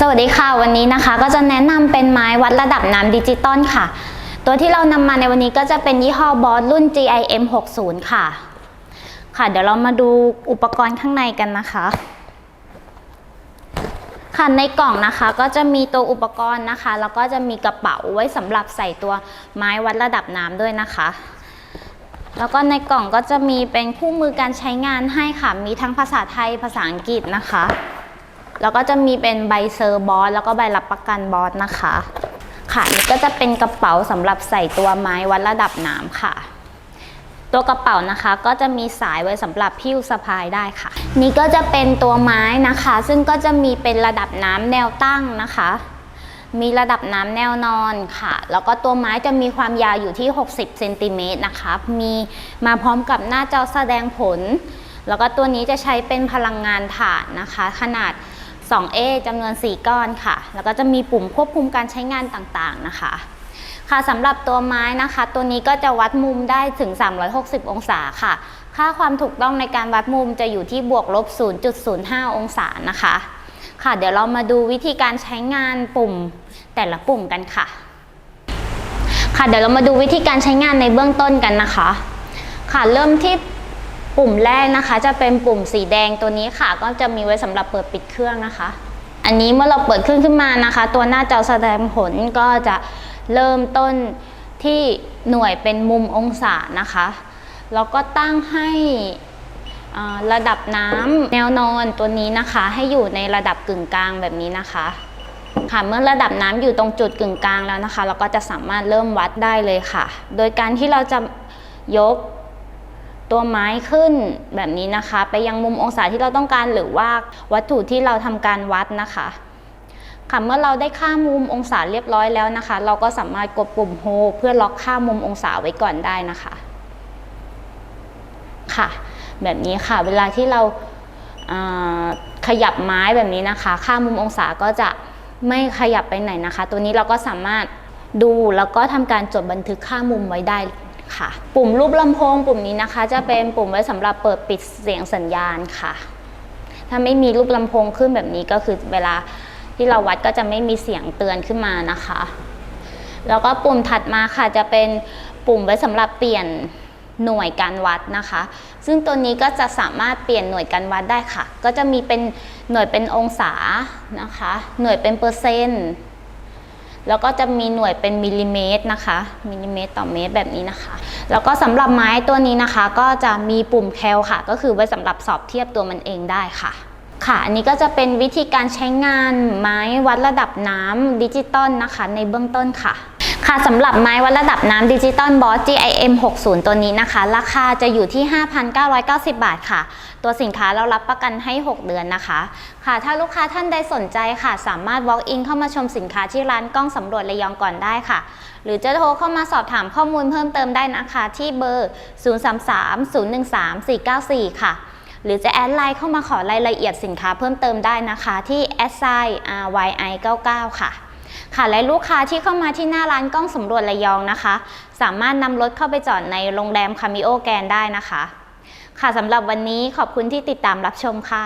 สวัสดีค่ะ วันนี้นะคะก็จะแนะนำเป็นไม้วัดระดับน้ำดิจิตอลค่ะ ตัวที่เรานำมาในวันนี้ก็จะเป็นยี่ห้อบอสรุ่น GIM 60ค่ะ ค่ะ เดี๋ยวเรามาดูอุปกรณ์ข้างในกันนะคะ ค่ะในกล่องนะคะก็จะมีตัวอุปกรณ์นะคะ แล้วก็จะมีกระเป๋าไว้สำหรับใส่ตัวไม้วัดระดับน้ำด้วยนะคะ แล้วก็ในกล่องก็จะมีเป็นคู่มือการใช้งานให้ค่ะ มีทั้งภาษาไทยภาษาอังกฤษนะคะ แล้วก็จะมีเป็นใบเซอร์บอสแล้วก็ใบรับประกันบอสนะคะ ค่ะนี่ก็จะเป็นกระเป๋าสำหรับใส่ตัวไม้วัดระดับน้ำค่ะ ตัวกระเป๋านะคะก็จะมีสายไว้สำหรับพิ้วสะพายได้ค่ะ นี่ก็จะเป็นตัวไม้นะคะ ซึ่งก็จะมีเป็นระดับน้ำแนวตั้งนะคะ มีระดับน้ำแนวนอนค่ะ แล้วก็ตัวไม้จะมีความยาวอยู่ที่ 60เซนติเมตรนะคะมีมาพร้อมกับหน้าจอแสดงผลแล้วก็ตัวนี้จะใช้เป็นพลังงานถ่านนะคะ ขนาด 2A จำนวน 4 ก้อนค่ะ แล้วก็จะมีปุ่มควบคุมการใช้งานต่างๆนะคะ ค่ะสำหรับตัวไม้นะคะ ตัวนี้ก็จะวัดมุมได้ถึง 360 องศาค่ะ ค่าความถูกต้องในการวัดมุมจะอยู่ที่บวกลบ 0.05 องศานะคะ ค่ะ เดี๋ยวเรามาดูวิธีการใช้งานปุ่มแต่ละปุ่มกันค่ะ ค่ะ เดี๋ยวเรามาดูวิธีการใช้งานในเบื้องต้นกันนะคะ ค่ะเริ่มที่ ปุ่มแรกนะคะ จะเป็นปุ่มสีแดงตัวนี้ค่ะ ก็จะมีไว้สำหรับเปิดปิดเครื่องนะคะ อันนี้เมื่อเราเปิดเครื่องขึ้นมานะคะ ตัวหน้าจอแสดงผลก็จะเริ่มต้นที่หน่วยเป็นมุมองศานะคะแล้วก็ตั้งให้ระดับน้ำแนวนอนตัวนี้นะคะ ให้อยู่ในระดับกึ่งกลางแบบนี้นะคะค่ะเมื่อระดับน้ำอยู่ตรงจุดกึ่งกลางแล้วนะคะ เราก็จะสามารถเริ่มวัดได้เลยค่ะ โดยการที่เราจะยก ตัวไม้ขึ้นแบบนี้นะคะ ไปยังมุมองศาที่เราต้องการหรือว่าวัตถุที่เราทำการวัดนะคะค่ะเมื่อเราได้ค่ามุมองศาเรียบร้อยแล้วนะคะ เราก็สามารถกดปุ่มโฮเพื่อล็อกค่ามุมองศาไว้ก่อนได้นะคะค่ะ แบบนี้ค่ะเวลาที่เราอ่าขยับไม้แบบนี้นะคะ ค่ามุมองศาก็จะไม่ขยับไปไหนนะคะ ตัวนี้เราก็สามารถดูแล้วก็ทำการจดบันทึกค่ามุมไว้ได้ ค่ะ ปุ่มรูปลำโพงปุ่มนี้นะคะ จะเป็นปุ่มไว้สำหรับเปิดปิดเสียงสัญญาณค่ะ ถ้าไม่มีรูปลำโพงขึ้นแบบนี้ก็คือเวลาที่เราวัดก็จะไม่มีเสียงเตือนขึ้นมานะคะ แล้วก็ปุ่มถัดมาค่ะจะเป็นปุ่มไว้สำหรับเปลี่ยนหน่วยการวัดนะคะ ซึ่งตัวนี้ก็จะสามารถเปลี่ยนหน่วยการวัดได้ค่ะ ก็จะมีเป็นหน่วยเป็นองศานะคะ หน่วยเป็นเปอร์เซ็นต์ แล้วก็จะมีหน่วยเป็นมิลลิเมตรนะคะ มิลลิเมตรต่อเมตรแบบนี้นะคะ แล้วก็สำหรับไม้ตัวนี้นะคะ ก็จะมีปุ่มแคลค่ะ ก็คือไว้สำหรับสอบเทียบตัวมันเองได้ค่ะค่ะ อันนี้ก็จะเป็นวิธีการใช้งานไม้วัดระดับน้ำดิจิตอลนะคะ ในเบื้องต้นค่ะ ค่ะสำหรับไม้วัดระดับน้ำดิจิตอลบอส GIM 60 ตัวนี้นะคะ ราคาจะอยู่ที่ 5,990 บาทค่ะ ตัวสินค้าเรารับประกันให้ 6 เดือนนะคะ ค่ะ ถ้าลูกค้าท่านใดสนใจค่ะ สามารถ walk in เข้ามาชมสินค้าที่ร้านกล้องสำรวจระยองก่อนได้ค่ะ หรือจะโทรเข้ามาสอบถามข้อมูลเพิ่มเติมได้นะคะที่เบอร์ 033-013-494 ค่ะหรือจะแอดไลน์เข้ามาขอรายละเอียดสินค้าเพิ่มเติมได้นะคะ ที่ s i ryi 99ค่ะ ค่ะและลูกค้าที่เข้ามาที่หน้าร้านกล้องสำรวจระยองนะคะ สามารถนำรถเข้าไปจอดในโรงแรมคามิโอแกนได้นะคะ ค่ะสำหรับวันนี้ขอบคุณที่ติดตามรับชมค่ะ